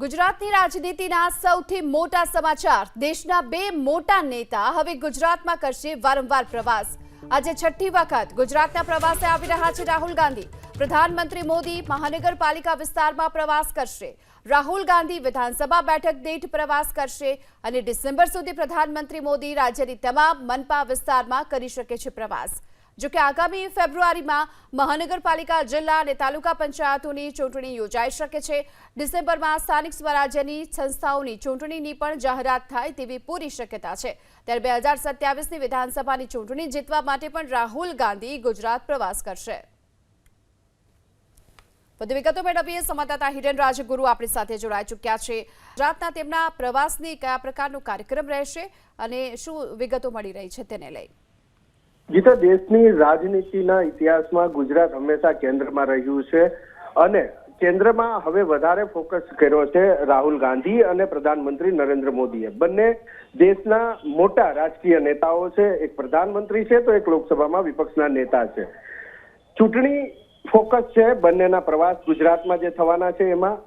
ગુજરાતની રાજનીતિના સૌથી મોટા સમાચાર. દેશના બે મોટા નેતા હવે ગુજરાતમાં કરશે વારંવાર પ્રવાસ. આજે છઠ્ઠી વખત ગુજરાતના પ્રવાસે આવી રહ્યા છે રાહુલ ગાંધી. પ્રધાનમંત્રી મોદી મહાનગરપાલિકા વિસ્તારમાં પ્રવાસ કરશે. રાહુલ ગાંધી વિધાનસભા બેઠક દીઠ પ્રવાસ કરશે અને ડિસેમ્બર સુધી પ્રધાનમંત્રી મોદી રાજ્યની તમામ મનપા વિસ્તારમાં કરી શકે છે પ્રવાસ. જોકે આગામી ફેબ્રુઆરીમાં મહાનગરપાલિકા, જિલ્લા અને તાલુકા પંચાયતોની ચૂંટણી યોજાઈ શકે છે. ડિસેમ્બરમાં સ્થાનિક સ્વરાજ્યની સંસ્થાઓની ચૂંટણીની પણ જાહેરાત થાય તેવી પૂરી શક્યતા છે. ત્યારે બે હજાર સત્યાવીસની વિધાનસભાની ચૂંટણી જીતવા માટે પણ રાહુલ ગાંધી ગુજરાત પ્રવાસ કરશે. વધુ વિગતો મેળવીએ. સંવાદદાતા હિરેન રાજગુરુ આપણી સાથે જોડાઈ ચૂક્યા છે. ગુજરાતના તેમના પ્રવાસની કયા પ્રકારનો કાર્યક્રમ રહેશે અને શું વિગતો મળી રહી છે તેને લઈ. ગીતા દેશની રાજનીતિના ઇતિહાસમાં ગુજરાત હંમેશા કેન્દ્રમાં રહ્યું છે અને કેન્દ્રમાં હવે વધારે ફોકસ કર્યો છે રાહુલ ગાંધી અને પ્રધાનમંત્રી નરેન્દ્ર મોદીએ. બંને દેશના મોટા રાજકીય નેતાઓ છે, એક પ્રધાનમંત્રી છે તો એક લોકસભામાં વિપક્ષના નેતા છે. ચૂંટણી ફોકસ છે, બંનેના પ્રવાસ ગુજરાતમાં જે થવાના છે એમાં